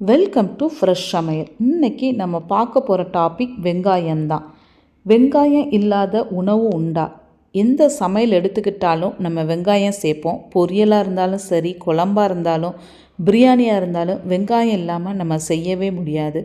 Welcome to fresh சமையல் இன்னைக்கு நம்ம பார்க்க போகிற டாபிக் வெங்காயம்தான் வெங்காயம் இல்லாத உணவு உண்டா? எந்த சமையல் எடுத்துக்கிட்டாலும் நம்ம வெங்காயம் சேர்ப்போம். பொரியலாக இருந்தாலும் சரி குழம்பாக இருந்தாலும் பிரியாணியாக இருந்தாலும் வெங்காயம் இல்லாமல் நம்ம செய்யவே முடியாது.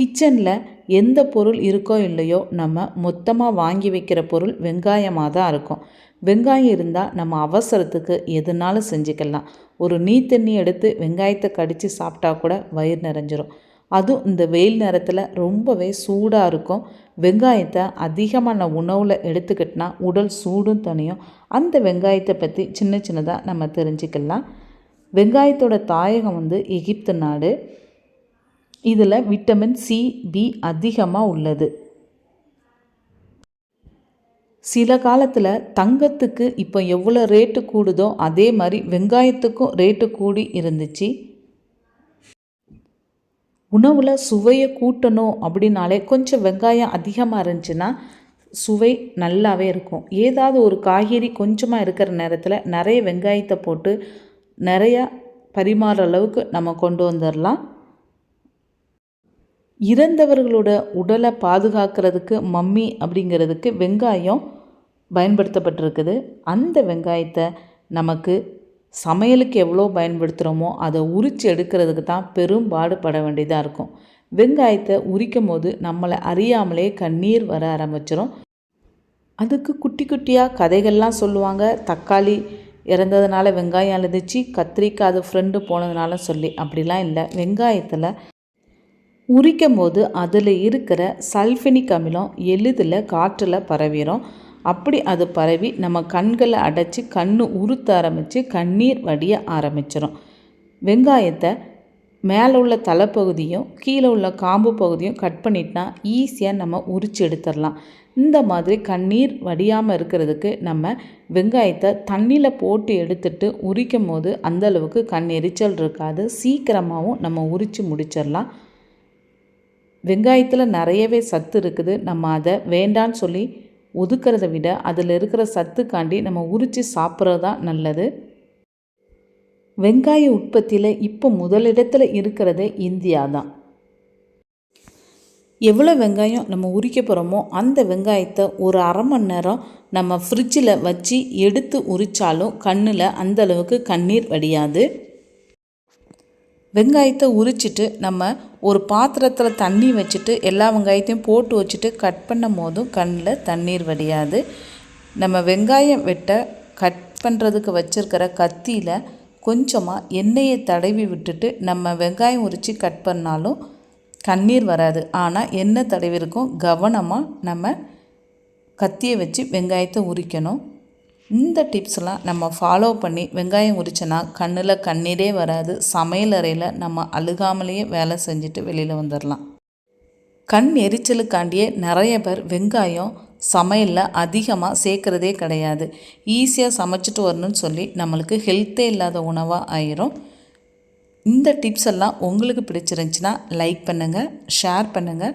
கிச்சனில் எந்த பொருள் இருக்கோ இல்லையோ நம்ம மொத்தமாக வாங்கி வைக்கிற பொருள் வெங்காயமாக தான் இருக்கும். வெங்காயம் இருந்தால் நம்ம அவசரத்துக்கு எதுனாலும் செஞ்சுக்கலாம். ஒரு நீ தண்ணி எடுத்து வெங்காயத்தை கடித்து சாப்பிட்டா கூட வயிறு நிறைஞ்சிரும். அதுவும் இந்த வெயில் நேரத்தில் ரொம்பவே சூடாக இருக்கும். வெங்காயத்தை அதிகமான உணவில் எடுத்துக்கிட்டனா உடல் சூடும் தனியும் அந்த வெங்காயத்தை பற்றி சின்ன சின்னதாக நம்ம தெரிஞ்சுக்கலாம். வெங்காயத்தோட தாயகம் வந்து எகிப்து நாடு. இதில் விட்டமின் சி பி அதிகமாக உள்ளது. சில காலத்தில் தங்கத்துக்கு இப்போ எவ்வளோ ரேட்டு கூடுதோ அதே மாதிரி வெங்காயத்துக்கும் ரேட்டு கூடி இருந்துச்சு. உணவில் சுவையை கூட்டணும் அப்படின்னாலே கொஞ்சம் வெங்காயம் அதிகமாக இருந்துச்சுன்னா சுவை நல்லாவே இருக்கும். ஏதாவது ஒரு காய்கறி கொஞ்சமாக இருக்கிற நேரத்தில் நிறைய வெங்காயத்தை போட்டு நிறையா பரிமாற அளவுக்கு நம்ம கொண்டு வந்துடலாம் இறந்தவர்களோட உடலை பாதுகாக்கிறதுக்கு மம்மி அப்படிங்கிறதுக்கு வெங்காயம் பயன்படுத்தப்பட்டிருக்குது. அந்த வெங்காயத்தை நமக்கு சமையலுக்கு எவ்வளோ பயன்படுத்துகிறோமோ அதை உரித்து எடுக்கிறதுக்கு தான் பெரும் பாடுபட வேண்டியதாக இருக்கும். வெங்காயத்தை உரிக்கும் போது நம்மளை அறியாமலே கண்ணீர் வர ஆரம்பிச்சிடும் அதுக்கு குட்டி குட்டியாக கதைகள்லாம் சொல்லுவாங்க. தக்காளி இறந்ததுனால வெங்காயம் அழுதுச்சு கத்திரிக்காய் அது ஃப்ரெண்டு போனதுனால சொல்லி அப்படிலாம் இல்லை. வெங்காயத்தில் உரிக்கும் போது அதில் இருக்கிற சல்ஃபினிக் அமிலம் எளிதில் காற்றில் பரவிடும் அப்படி அது பரவி நம்ம கண்களை அடைச்சி கண்ணு உறுத்த ஆரம்பித்து கண்ணீர் வடிய ஆரம்பிச்சிடும் வெங்காயத்தை மேலே உள்ள தலைப்பகுதியும் கீழே உள்ள காம்பு பகுதியும் கட் பண்ணிட்டா ஈஸியாக நம்ம உரித்து எடுத்துடலாம். இந்த மாதிரி கண்ணீர் வடியாமல் இருக்கிறதுக்கு நம்ம வெங்காயத்தை தண்ணியில் போட்டு எடுத்துட்டு உரிக்கும் போது அந்தளவுக்கு கண் எரிச்சல் இருக்காது. சீக்கிரமாகவும் நம்ம உரித்து முடிச்சிடலாம். வெங்காயத்தில் நிறையவே சத்து இருக்குது. நம்ம அதை வேண்டான்னு சொல்லி ஒதுக்கிறத விட அதில் இருக்கிற சத்துக்காண்டி நம்ம உரித்து சாப்பிட்றது தான் நல்லது. வெங்காய உற்பத்தியில் இப்போ முதலிடத்தில் இருக்கிறதே இந்தியா தான். எவ்வளோ வெங்காயம் நம்ம உரிக்க போகிறோமோ அந்த வெங்காயத்தை ஒரு அரை மணி நேரம் நம்ம ஃப்ரிட்ஜில் வச்சு எடுத்து உரித்தாலும் கண்ணில் அந்தளவுக்கு கண்ணீர் வடியாது. வெங்காயத்தை உரிச்சிட்டு நம்ம ஒரு பாத்திரத்தில் தண்ணி வச்சுட்டு எல்லா வெங்காயத்தையும் போட்டு வச்சுட்டு கட் பண்ணும் போதும் கண்ணில் தண்ணீர் வடியாது. நம்ம வெங்காயம் வெட்ட கட் பண்ணுறதுக்கு வச்சுருக்கிற கத்தியில் கொஞ்சமாக எண்ணெயை தடவி விட்டுட்டு நம்ம வெங்காயம் உரித்து கட் பண்ணாலும் கண்ணீர் வராது. ஆனால் எண்ணெய் தடவிருக்கும் கவனமாக நம்ம கத்தியை வச்சு வெங்காயத்தை உரிக்கணும். இந்த டிப்ஸ்லாம் நம்ம ஃபாலோ பண்ணி வெங்காயம் உரிச்சோன்னா கண்ணில் கண்ணீரே வராது சமையல் அறையில் நம்ம அழுகாமலேயே வேலை செஞ்சுட்டு வெளியில் வந்துடலாம் கண் எரிச்சலுக்காண்டியே நிறைய பேர் வெங்காயம் சமையலில் அதிகமாக சேர்க்குறதே கிடையாது. ஈஸியாக சமைச்சிட்டு வரணும்னு சொல்லி நம்மளுக்கு ஹெல்த்தே இல்லாத உணவாக ஆயிரும். இந்த டிப்ஸ் எல்லாம் உங்களுக்கு பிடிச்சிருந்துச்சின்னா லைக் பண்ணுங்கள் ஷேர் பண்ணுங்கள்